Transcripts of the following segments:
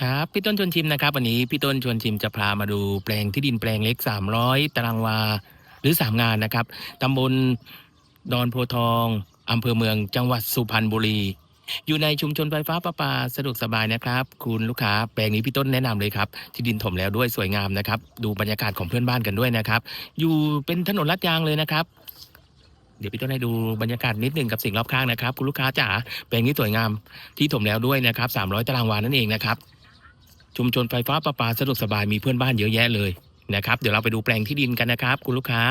ครับพี่ต้นชวนชิมนะครับวันนี้พี่ต้นชวนชิมจะพามาดูแปลงที่ดินแปลงเล็ก 300 ตารางวา หรือ 3 งานนะครับตำบลดอนโพทองอำเภอเมืองจังหวัดสุพรรณบุรี อยู่ในชุมชนไฟฟ้าประปาสะดวกสบายนะครับ คุณลูกค้าแปลงนี้พี่ต้นแนะนำเลยครับที่ดินถมแล้วด้วยสวยงามนะครับ ดูบรรยากาศของเพื่อนบ้านกันด้วยนะครับ อยู่เป็นถนนลาดยางเลยนะครับเดี๋ยวพี่ต้นให้ดูบรรยากาศนิดหนึ่งกับสิ่งรอบข้างนะครับ คุณลูกค้าจ๋าแปลงนี้สวยงามที่ถมแล้วด้วยนะครับ 300 ตารางวานั่นเองนะครับ ชุมชนไฟฟ้าประปาสะดวกสบายมีเพื่อนบ้านเยอะแยะเลยนะครับ เดี๋ยวเราไปดูแปลงที่ดินกันนะครับ คุณลูกค้า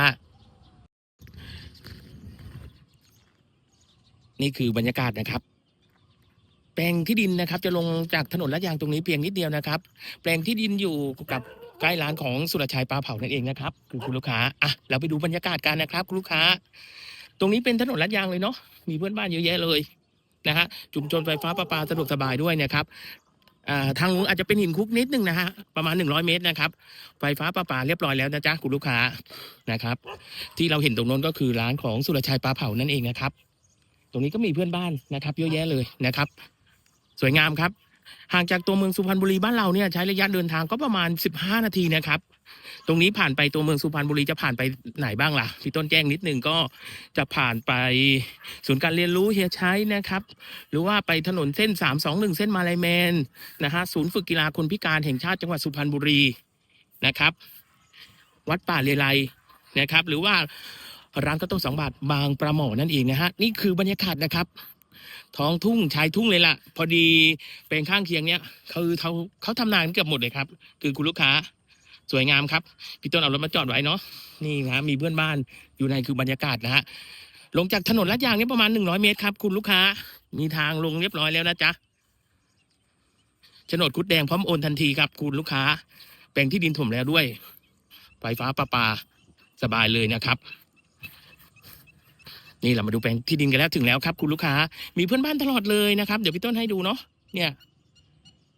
นี่คือบรรยากาศนะครับ แปลงที่ดินนะครับ จะลงจากถนนลาดยางตรงนี้เพียงนิดเดียวนะครับ แปลงที่ดินอยู่กับใกล้ร้านของสุรชัยปลาเผานั่นเองนะครับคือคุณลูกค้าอะเราไปดูบรรยากาศกันนะครับ คุณลูกค้า ตรงนี้เป็นถนนลาดยางเลยเนาะมีเพื่อนบ้านเยอะแยะเลยนะฮะชุมชนไฟฟ้าประปาสะดวกสบายด้วยนะครับ ทางลุงอาจจะเป็นหินคุกนิดนึงนะฮะประมาณ 100 เมตรนะครับ ไฟฟ้าประปาเรียบร้อยแล้วนะจ๊ะคุณลูกค้านะครับ ที่เราเห็นตรงนู้นก็คือร้านของสุรชัยปลาเผานั่นเองนะครับ ตรงนี้ก็มีเพื่อนบ้านนะครับเยอะแยะเลยนะครับ สวยงามครับ ห่างจากตัวเมืองสุพรรณบุรีบ้านเราเนี่ยใช้ระยะเดินทางก็ประมาณ 15 นาทีนะครับ ตรงนี้ผ่านไปตัวเมืองสุพรรณบุรีจะผ่านไปไหนบ้างล่ะพี่ต้นแจ้งนิดนึงก็จะผ่านไปศูนย์การเรียนรู้เฮียชัยนะครับ หรือว่าไปถนนเส้น 321 เส้นมาลายแมนนะฮะศูนย์ฝึกกีฬาคนพิการแห่งชาติจังหวัดสุพรรณบุรีนะครับ วัดป่าเลไลนะครับ หรือว่าร้านข้าวต้มสองบาทบางประหมอนั่นเองนะฮะนี่คือบรรยากาศนะครับ ท้องทุ่งชายทุ่งเลยล่ะ พอดีแปลงข้างเคียงเนี้ยคือเขาเขาทำนานเกือบหมดเลยครับ คือคุณลูกค้าสวยงามครับ พี่ต้นเอารถมาจอดไว้เนาะนี่นะมีเพื่อนบ้านอยู่ในคือบรรยากาศนะฮะลงจากถนนลาดยางเนี่ยประมาณหนึ่งร้อยเมตรครับ คุณลูกค้า มีทางลงเรียบร้อยแล้วนะจ๊ะโฉนดคุดแดงพร้อมโอนทันทีครับ คุณลูกค้า แปลงที่ดินถมแล้วด้วย ไฟฟ้าประปา สบายเลยนะครับ นี่เรามาดูแปลงที่ดินกันแล้วถึงแล้วครับ คุณลูกค้า มีเพื่อนบ้านตลอดเลยนะครับเดี๋ยวพี่ต้นให้ดูเนาะเนี่ย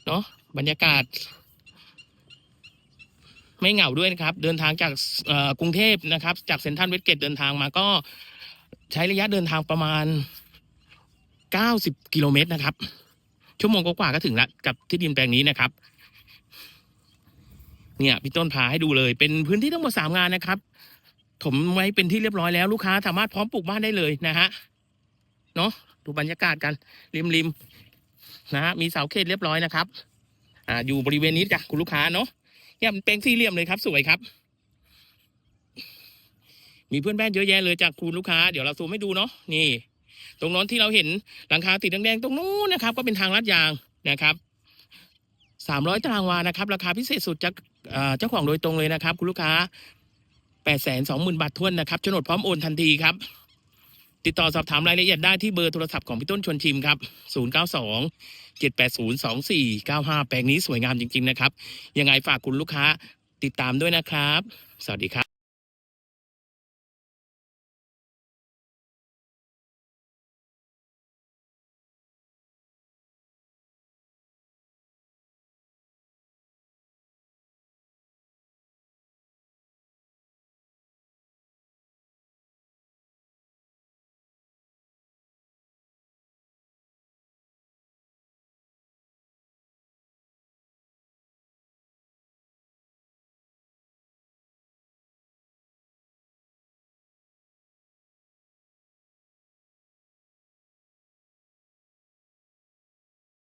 เนาะบรรยากาศ ไม่เหงาด้วยนะครับ เดินทางจากกรุงเทพนะครับ จากเซ็นทรัลเวสเกตเดินทางมาก็ใช้ระยะเดินทางประมาณ 90 กิโลเมตรนะครับ ชั่วโมงกว่าก็ถึงละกับที่ดินแปลงนี้นะครับ เนี่ยพี่ต้นพาให้ดูเลย เป็นพื้นที่ทั้งหมดสามงานนะครับ ถมไว้เป็นที่เรียบร้อยแล้วลูกค้าสามารถพร้อมปลูกบ้านได้เลยนะฮะเนาะดูบรรยากาศกันริมริมๆนะฮะมีเสาเขตเรียบร้อยนะครับ อ่า อยู่บริเวณนี้จ้ะคุณลูกค้าเนาะเนี่ยมันเป็นสี่เหลี่ยมเลยครับสวยครับ มีเพื่อนบ้นเยอะแยะเลยจากคุณลูกค้าเดี๋ยวเราซูมให้ดูเนาะนี่ ตรงโน้นที่เราเห็นหลังคาติดแดงๆตรงนู้นนะครับ ก็เป็นทางลาดยางนะครับสามร้อยตารางวานะครับ ราคาพิเศษสุดจากเจ้าของโดยตรงเลยนะครับ คุณลูกค้า แปดแสนสองหมื่นบาททวนนะครับโฉนดพร้อมโอนทันทีครับ ติดต่อสอบถามรายละเอียดได้ที่เบอร์โทรศัพท์ของพี่ต้นชวนชิมครับ 0927802495 แปลงนี้สวยงามจริง ๆ นะครับ ยังไงฝากคุณลูกค้าติดตามด้วยนะครับ สวัสดีครับ